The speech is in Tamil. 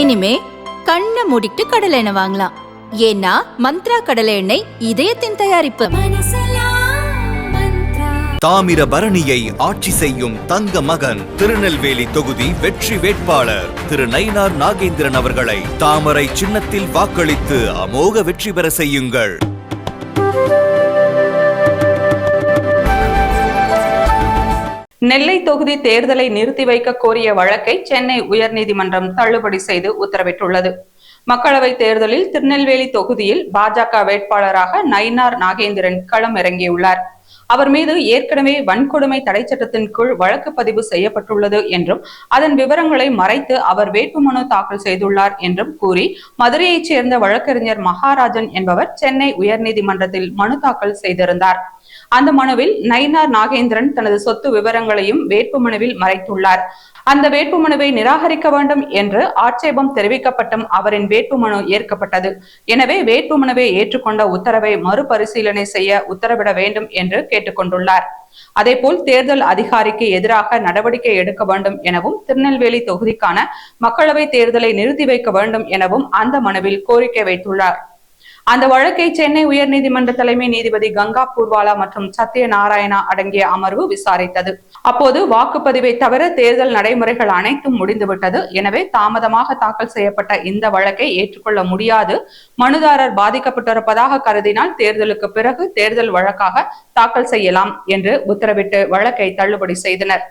இனிமே கண்ணை மூடிட்டு கடலை எண்ணெய் வாங்கலாம். ஏன்னா மந்த்ரா கடலை எண்ணெய் இதயத்தின் தயாரிப்பு. தாமிரபரணியை ஆட்சி செய்யும் தங்க மகன் திருநெல்வேலி தொகுதி வெற்றி வேட்பாளர் திரு நயினார் நாகேந்திரன் அவர்களை தாமரை சின்னத்தில் வாக்களித்து அமோக வெற்றி பெற செய்யுங்கள். நெல்லை தொகுதி தேர்தலை நிறுத்தி வைக்க கோரிய வழக்கை சென்னை உயர்நீதிமன்றம் தள்ளுபடி செய்து உத்தரவிட்டுள்ளது. மக்களவைத் தேர்தலில் திருநெல்வேலி தொகுதியில் பாஜக வேட்பாளராக நயினார் நாகேந்திரன் களம் இறங்கியுள்ளார் அவர் மீது ஏற்கனவே வன்கொடுமை தடை சட்டத்தின் கீழ் வழக்கு பதிவு செய்யப்பட்டுள்ளது என்றும் அதன் விவரங்களை மறைத்து அவர் வேட்புமனு தாக்கல் செய்துள்ளார் என்றும் கூறி மதுரையைச் சேர்ந்த வழக்கறிஞர் மகாராஜன் என்பவர் சென்னை உயர்நீதிமன்றத்தில் மனு தாக்கல் செய்திருந்தார். அந்த மனுவில் நயினார் நாகேந்திரன் தனது சொத்து விவரங்களையும் வேட்புமனுவில் மறைத்துள்ளார். அந்த வேட்புமனுவை நிராகரிக்க வேண்டும் என்று ஆட்சேபம் தெரிவிக்கப்பட்டும் அவரின் வேட்புமனு ஏற்கப்பட்டது. எனவே வேட்புமனுவை ஏற்றுக்கொண்ட உத்தரவை மறுபரிசீலனை செய்ய உத்தரவிட வேண்டும் என்று கேட்டு கேட்டுக்கொண்டுள்ளார். அதேபோல் தேர்தல் அதிகாரிக்கு எதிராக நடவடிக்கை எடுக்க வேண்டும் எனவும் திருநெல்வேலி தொகுதிக்கான மக்களவை தேர்தலை நிறுத்தி வைக்க வேண்டும் எனவும் அந்த மனுவில் கோரிக்கை வைத்துள்ளார். அந்த வழக்கை சென்னை உயர்நீதிமன்ற தலைமை நீதிபதி கங்கா பூர்வாலா மற்றும் சத்யநாராயணா அடங்கிய அமர்வு விசாரித்தது. அப்போது வாக்குப்பதிவை தவிர தேர்தல் நடைமுறைகள் அனைத்தும் முடிந்துவிட்டது. எனவே தாமதமாக தாக்கல் செய்யப்பட்ட இந்த வழக்கை ஏற்றுக்கொள்ள முடியாது. மனுதாரர் பாதிக்கப்பட்டிருப்பதாக கருதினால் தேர்தலுக்கு பிறகு தேர்தல் வழக்காக தாக்கல் செய்யலாம் என்று உத்தரவிட்டு வழக்கை தள்ளுபடி செய்தனர்.